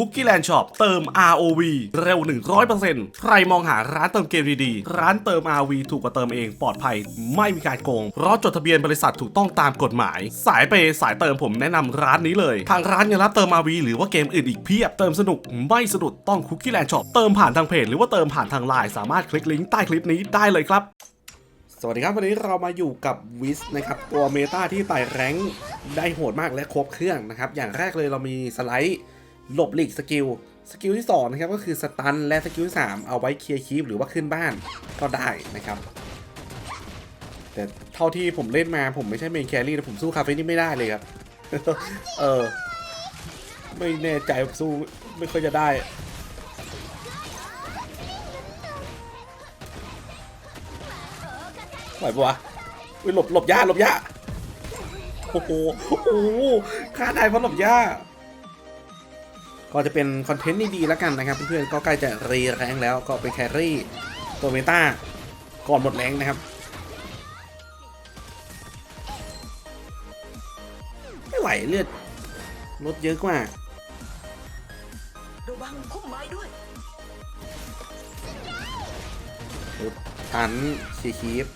Cookie Land Shop เติม ROV เร็ว 100%ใครมองหาร้านเติมเกมดีๆ ร้านเติม ROV ถูกกว่าเติมเองปลอดภัย ไม่มีการโกง เพราะจดทะเบียนบริษัทถูกต้องตามกฎหมาย สายเปย์สายเติมผมแนะนำร้านนี้เลย ทางร้านยังรับเติม ROV หรือว่าเกมอื่นอีกเพียบ เติมสนุกไม่สะดุดต้อง Cookie Land Shop เติมผ่านทางเพจหรือว่าเติมผ่านทางไลน์สามารถคลิกลิงก์ใต้คลิปนี้ได้เลยครับสวัสดีครับ วันนี้เรามาอยู่กับวิสนะครับ ตัวเมตาที่ไต่แรงได้โหดมากและครบเครื่องนะครับ อย่างแรกเลยเรามีสไลด์ หลบหลีกสกิล สกิลที่2นะครับก็คือสตันและสกิลที่3เอาไว้เคลียร์คีปหรือว่าขึ้นบ้านก็ได้นะครับ แต่เท่าที่ผมเล่นมาผมไม่ใช่เมนแครี่นะผมสู้คาเฟ่นี่ไม่ได้เลยครับ เออ ไม่แน่ใจสู้ไม่ค่อยจะได้ไหวปะวะอุ๊ยหลบหลบย่าหลบย่าโอ้โหโอ้โหฆ่าได้เพราะหลบย่า ก็จะเป็นคอนเทนต์ดีๆแล้วกันนะครับเพื่อนๆก็ใกล้จะรีแรงแล้วก็เป็นแครี่ตัวเมตาก่อนหมดแรงนะครับไม่ไหวเลือดลดเยอะกว่าระวังพุ่มไม้ด้วยทันชีคีฟ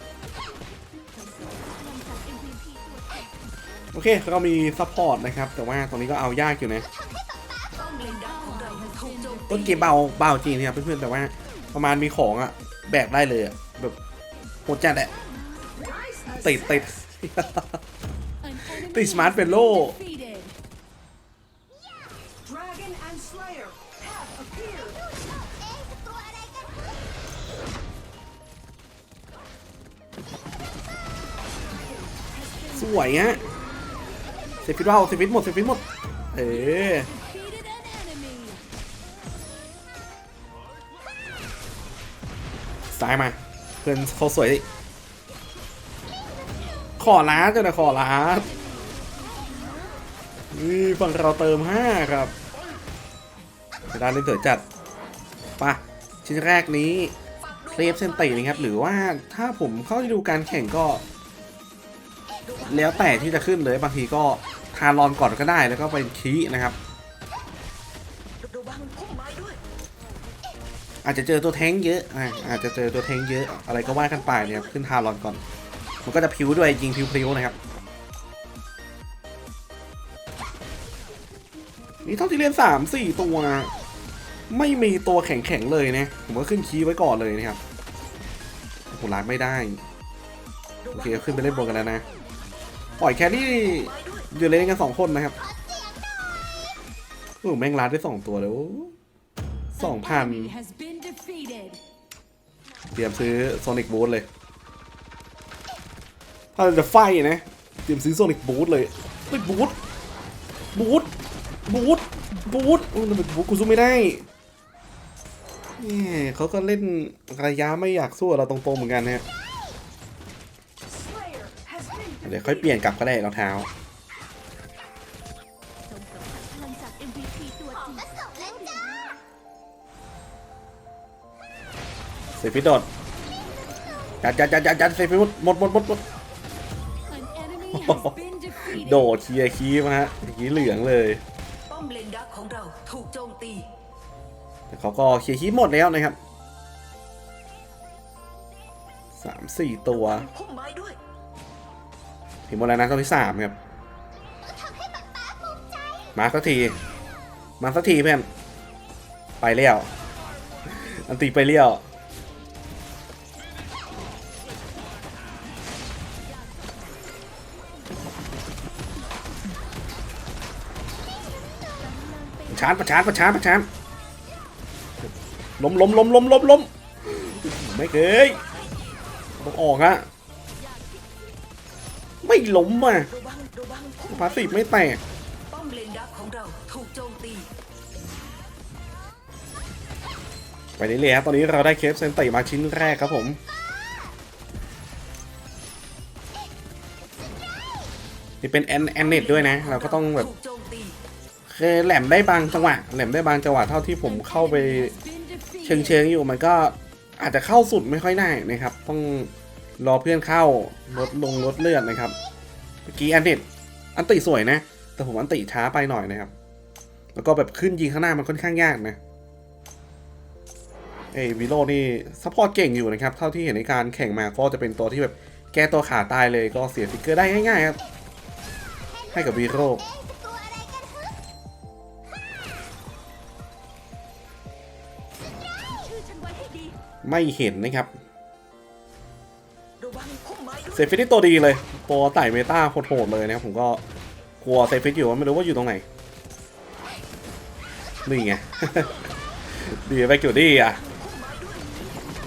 โอเคเรามีซัพพอร์ตนะครับ แต่ว่าตรงนี้ก็เอายากอยู่นะ ต้นเกมเบาเบาจริงนะครับเพื่อนๆแต่ว่าประมาณมีของอะแบกได้เลยอะแบบโหดจัดอะติดติดติดสมาร์ทเฟลโล Dragon and Slayer have appeared สวยฮะเซฟิตว่าเซฟิตหมดเซฟิตหมด เออ ซ้ายมา เพื่อนเขาสวยดิขอล้าจ้ะนะขอล้านี่ฝั่งเราเติม5ครับด้านเล่นเถือจัดปะชิ้นแรกนี้เคลฟเซนตินะครับ หรือว่าถ้าผมเข้าดูการแข่งก็ แล้วแต่ที่จะขึ้นเลยบางทีก็ทารอนก่อนก็ได้แล้วก็เป็นคีนะครับ อาจจะเจอตัวแท้งเยอะอะอาจจะเจอตัวแท้งเยอะอะไรก็ว่ากันไปเนี่ยครับขึ้นทารอนก่อน มันก็จะพิวด้วยยิงพิวพริ้วนะครับนี่เท่าที่เล่นสามสี่ตัว ไม่มีตัวแข็งๆเลยนะผมก็ขึ้นคีไว้ก่อนเลยนะครับโอ้โหล้างไม่ได้โอเคขึ้นไปเล่นบนกันแล้วนะปล่อยแครี่อยู่เล่นกันสองคนนะครับโอ้แม่งล้านได้สองตัวแล้ว สองพัน has been defeated. เตรียมซื้อโซนิกบู t เลย ถ้าจะไฟนะ เตรียมซื้อโซนิกบู t เลยเฮ้ยบู t บู t บู t บู t อุ้ยทำไมบู t กูสู้ไม่ได้เนี่ยเขาก็เล่นระยะไม่อยากสู้กับเราตรงๆเหมือนกันนะฮะ Slayer has been เดี๋ยวค่อยเปลี่ยนกลับก็ได้รองเท้า เซฟิตโดดจัดจัดจัดจัดจัดเซฟิตหมดหมดหมดหมด An enemy has been defeated. โดดเคลียร์คีย์มาฮะคีย์เหลืองเลยป้อมเลนดักของเราถูกโจมตีแต่เขาก็เคลียร์คีย์หมดแล้วนะครับสามสี่ตัวพุ่มไม้ด้วยถึงหมดแล้วนะตัวที่สามครับมาสักที มาสักทีเพื่อนไปเลี้ยวอันตีไปเลี้ยว ชานประชานประชานประชานล้มล้มล้มล้มล้มล้มไม่เคยต้องออกฮะไม่ล้มอะระวังระวังพุ่มพาสซีฟไม่แตกป้อมเลนดักของเราถูกโจมตีไปเรื่อยๆครับตอนนี้เราได้เคฟเซนติมาชิ้นแรกครับผมนี่เป็นแอนแอนเน็ตด้วยนะ เราก็ต้องแบบถูกโจมตี คือแหลมได้บางจังหวะแหลมได้บางจังหวะเท่าที่ผมเข้าไปเชิงเชิงอยู่มันก็อาจจะเข้าสุดไม่ค่อยได้นะครับ ต้องรอเพื่อนเข้าลดลงลดเลือดนะครับเมื่อกี้อันเน็ตอันติสวยนะ แต่ผมอันติช้าไปหน่อยนะครับ แล้วก็แบบขึ้นยิงข้างหน้ามันค่อนข้างยากนะเอวิโรนี่ซัพพอร์ตเก่งอยู่นะครับ เท่าที่เห็นในการแข่งมาก็จะเป็นตัวที่แบบแก้ตัวขาตายเลยก็เสียฟิกเกอร์ได้ง่ายๆครับ ให้กับวิโร ไว้ให้ดีไม่เห็นนะครับระวังพุ่มไม้ด้วยเซฟิตที่ตัวดีเลย ตัวไต่เมตาโหดๆเลยนะครับผมก็กลัวเซฟิตอยู่ว่าไม่รู้ว่าอยู่ตรงไหน นี่ไง ดีไปกิวดี้อะ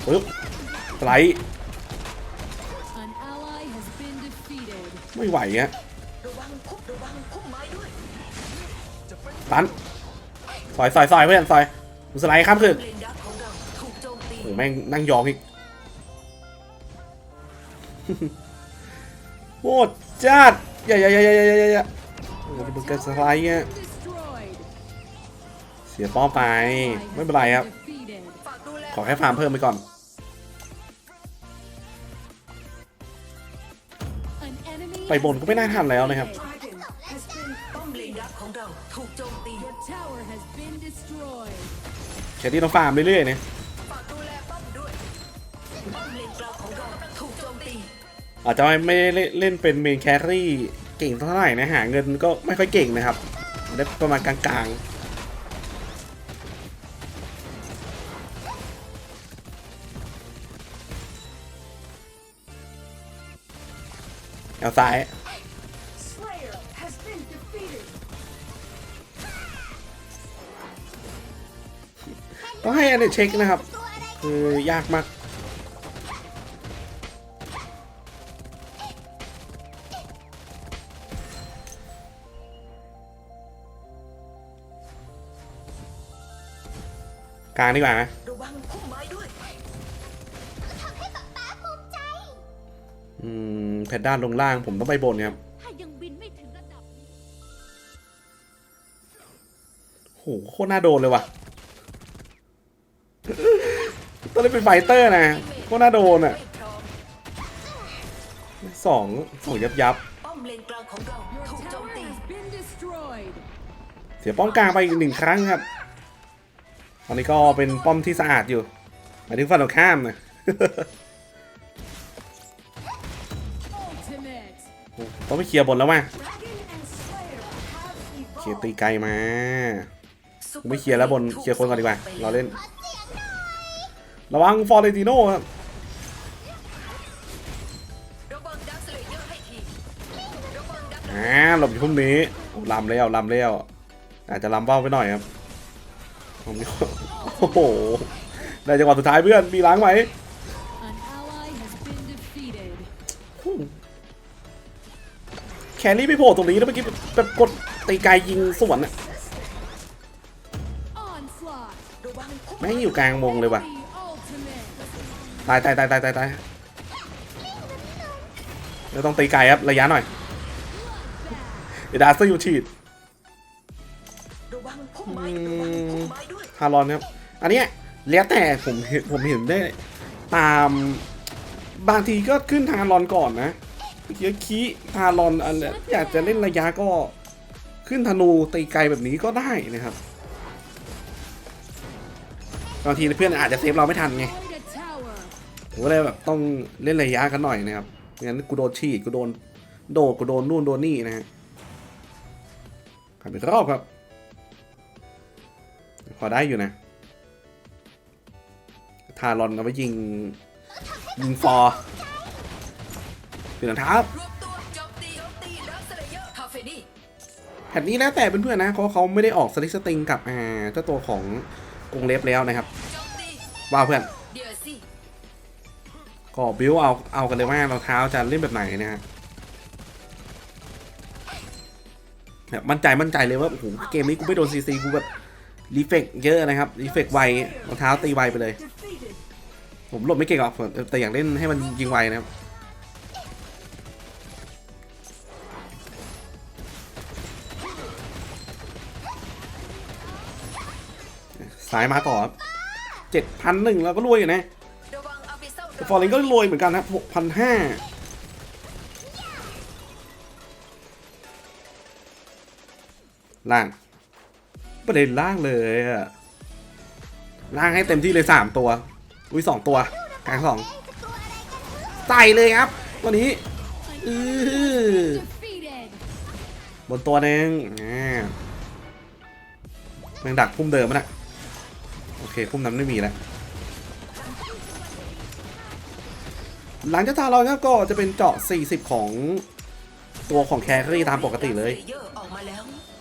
ปึ๊บสไลด์ An ally has been defeated. ไม่ไหวอะระวังพุ่มระวังพุ่มไม้ด้วยตันซอยซอยซอยเพื่อนซอยมึงสไลด์ข้ามขึ้น โจมตีโอ้แม่งนั่งยองอีกโคตรจัดอย่าอย่าอย่าอย่าอย่าอย่าอย่าโอ้ยมึงกันสไลด์อะ Destroyed. เสียป้อมไปไม่เป็นไรครับ Defeated. ฝากดูแลขอแค่ฟาร์มเพิ่มไปก่อน An enemy ไปบนก็ไม่น่าทันแล้วนะครับ Dragon has been ป้อมเลนดักของเราถูกโจมตี Your tower has been destroyed. แค่ที่ต้องฟาร์มเรื่อยๆเนี่ย อาจจะไม่ได้เล่นเป็นเมนแครี่เก่งเท่าไหร่นะหาเงินก็ไม่ค่อยเก่งนะครับได้ประมาณกลางๆเอาซ้ายต้องให้อันนี้เช็คนะครับ คือยากมาก กลางดีกว่าไหมระวังพุ่มไม้ด้วยอืมแพดด้านลงล่างผมต้องไปบนครับถ้ายังบินไม่ถึงระดับนี้โหโคตรน่าโดนเลยว่ะต้องเล่นเป็นไฟเตอร์นะโคตรน่าโดนอะไม่พร้อมสองสองยับยับป้อมเลนกลางของเรา Your ถูกโจม tower ตี has been destroyed. เสียป้อมกลางไปอีกหนึ่งครั้งครับ ตอนนี้ก็เป็นป้อมที่สะอาดอยู่หมายถึงฝั่งตรงข้ามนะต้องไปเคลียร์บนแล้วว่ะ Dragon and Slayer have เคลียร์ตีไกลมาไม่เคลียร์แล้วบนเคลียร์คนก่อนดีกว่าเราเล่น ระวังฟอร์เรติโน่ครับระวังดักสเลเยอร์ให้ทีระวังดักอ่าหลบอยู่พวกนี้โอ้ลำแล้วลำแล้วอาจจะลำเบ้าไปหน่อยครับ ผมนี่โอ้โหในจังหวะสุดท้ายเพื่อนมีล้างไหม An ally has been defeated. แครี่ไม่โผล่ตรงนี้แล้วเมื่อกี้แบบกดตีไกลยิงสวนอะ Onslaught. ระวังพุ่มแม่งอยู่กลางวงเลยว่ะ The ultimate. ตายตายตายตายตายตายเราต้องตีไกลครับระยะหน่อยเดี๋ยวดาร์ซี่อยู่ฉีด ฮารอนครับ อันเนี้ยแล้วแต่ผมเห็นผมเห็นได้ตามบางทีก็ขึ้นทารอนก่อนนะเมื่อกี้คีทารอนอันเนี้ยอยากจะเล่นระยะก็ขึ้นธนูตีไกลแบบนี้ก็ได้นะครับบางทีเพื่อนอาจจะเซฟเราไม่ทันไงผมก็เลยแบบต้องเล่นระยะกันหน่อยนะครับไม่งั้นกูโดนฉีดกูโดนโดดกูโดนนู่นโดนนี่นะฮะขับไปรอบครับ พอได้อยู่นะ ทารอนเอาไปยิง ยิงฟอร์เปลี่ยนรองเท้ารวมตัวโจมตีโจมตีดักสเลเยอร์คาเฟนี่แผ่นนี้แล้วแต่เพื่อนๆนะเพราะเขาไม่ได้ออกสลิสติงกับอ่าเจ้าตัวของกรงเล็บแล้วนะครับว่าเพื่อนก็บิวเอาเอากันเลยว่ารองเท้าจะเล่นแบบไหนนะฮะแบบมั่นใจมั่นใจเลยว่าโอ้โหเกมนี้กูไม่โดนซีซีกูแบบ รีเฟกเยอะนะครับรีเฟกไวรองเท้าตีไวไปเลย ผมหลบไม่เก่งหรอกแต่อยากเล่นให้มันยิงไวนะครับสายมาต่อเจ็ดพันหนึ่งเราก็รวยอยู่นะฟอร์เรนก็รวยเหมือนกันนะหกพันห้าล่าง ประเด็นล่างเลยอะล่างให้เต็มที่เลยสามตัว อุ้ยสองตัวกลางสองใส่เลยครับ ตัวนี้อือบนตัวหนึงแมงดักพุ่มเดิมมันอะโอเคพุ่มนั้นไม่มีแล้วหลังจากทาเราครับก็จะเป็นเจาะ 40 ของตัวของแครี่ตามปกติเลย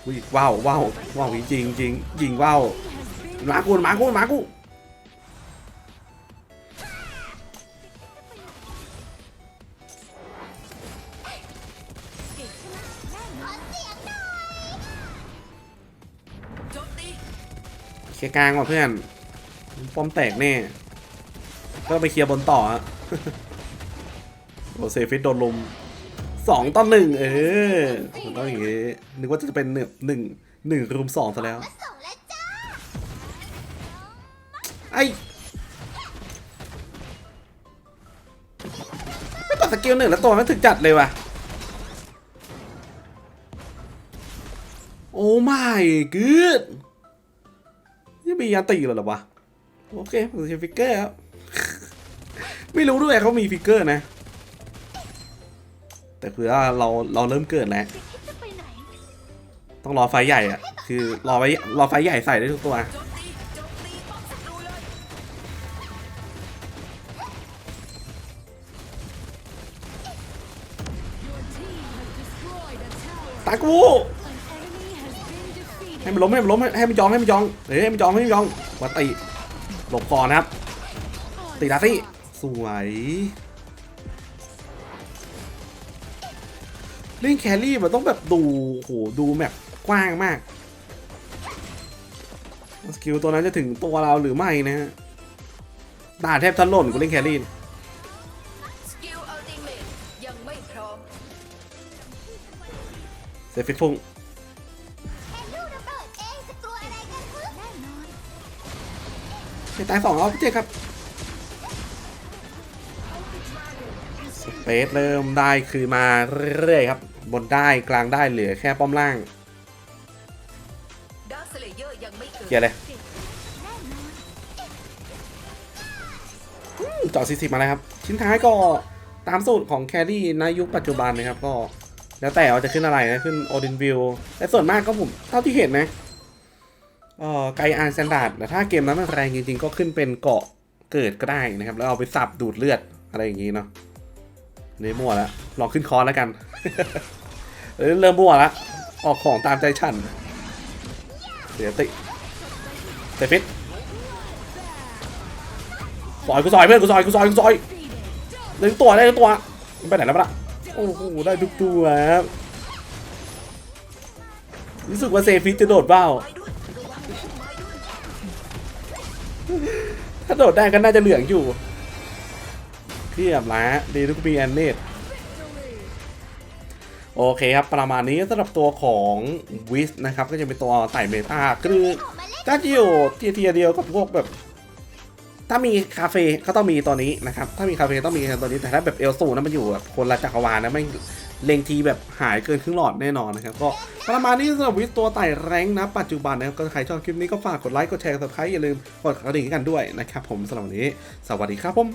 อุ้ยว้าวว้าวว้าวจริงจริงยิงว้าวหมากูหมากูหมากูเคลียร์กลางว่ะเพื่อนป้อมแตกแน่ก็ไปเคลียร์บนต่อฮะโอเซฟิตโดนลุม สองต่อหนึ่งเออมันต้องอย่างงี้นึกว่าจะเป็นหนึ่งหนึ่งหนึ่งรุมสองซะแล้ว ไอไม่ตัดสกิลหนึ่งแล้วตัวมันถึงจัดเลยว่ะ โอ้ไม่กึดยังมียาตีเลยเหรอวะ โอเคผมจะใช้ฟิกเกอร์ครับ ไม่รู้ด้วยเขามีฟิกเกอร์นะ แต่คือว่าเราเราเริ่มเกิดแล้วต้องรอไฟใหญ่อะคือรอไว้รอไฟใหญ่ใส่ได้ทุกตัวโจมตีโจมตีป้อมศัตรูเลย Your team has destroyed a tower. ตากู An enemy has been defeated. ให้มันล้มให้มันล้มให้ให้มันยองให้มันยองเฮ้ยให้มันยองให้มันยองมาตีหลบก่อนนะครับตีดาซี่สวย เล่นแครี่มันต้องแบบดูโหดูแบบกว้างมากสกิลตัวนั้นจะถึงตัวเราหรือไม่นะฮะด่าแทบทันหล่นกูเล่นแครี่สกิลอัลติเมทยังไม่พร้อมเซฟิตฟุ้งไปตายสองเอาพี่เจ๊ครับ สเปซเริ่มได้คือมาเรื่อยๆครับ บนได้กลางได้เหลือแค่ป้อมล่างเลเยร์ยังไม่เกิดเกียร์เลยอืมเจาะ40มาแล้วครับ ชิ้นท้ายก็ตามสูตรของแครี่ในยุคปัจจุบันนะครับก็ แล้วแต่ว่าจะขึ้นอะไรนะ ขึ้นโอดินวิวแต่ส่วนมากก็ผม เท่าที่เห็นนะเอ่อไกอาร์สแตนดาร์ดแต่ถ้าเกมนั้นมันแรงจริงๆ ก็ขึ้นเป็นเกาะเกิดก็ได้นะครับ แล้วเอาไปสับดูดเลือดอะไรอย่างนี้เนาะ นี่มั่วแล้วลองขึ้นคอร์สแล้วกันเอ้ยเริ่มมั่วแล้วออกของตามใจฉัน เสียติเตะฟิตซอยกูซอยเพื่อนกูซอยกูซอยกูซอยได้ตัวได้ตัวมันไปไหนแล้วปะล่ะโอ้โหได้ทุกตัวครับรู้สึกว่าเซฟิตจะโดดเบ้าวถ้าโดดได้ก็น่าจะเหลืองอยู่ เครียบละดีทุกปีแอนเนตโอเคครับ ประมาณนี้สำหรับตัวของวิสนะครับ ก็จะเป็นตัวไต่เมตาคือก็จะอยู่เทียเทียเดียวกับพวกแบบ ถ้ามีคาเฟ่ก็ต้องมีตัวนี้นะครับ ถ้ามีคาเฟ่ต้องมีตัวนี้แต่ถ้าแบบเอลซูนะมันอยู่แบบคนละจักรวาลนะไม่เลงทีแบบหายเกินครึ่งหลอดแน่นอนนะครับก็ประมาณนี้สำหรับวิสตัวไต่แรงนะปัจจุบันนะครับก็ใครชอบคลิปนี้ก็ฝากกดไลค์กดแชร์กดซับสไครต์อย่าลืมกดกระดิ่งกันด้วยนะครับผมสำหรับวันนี้ สวัสดีครับผม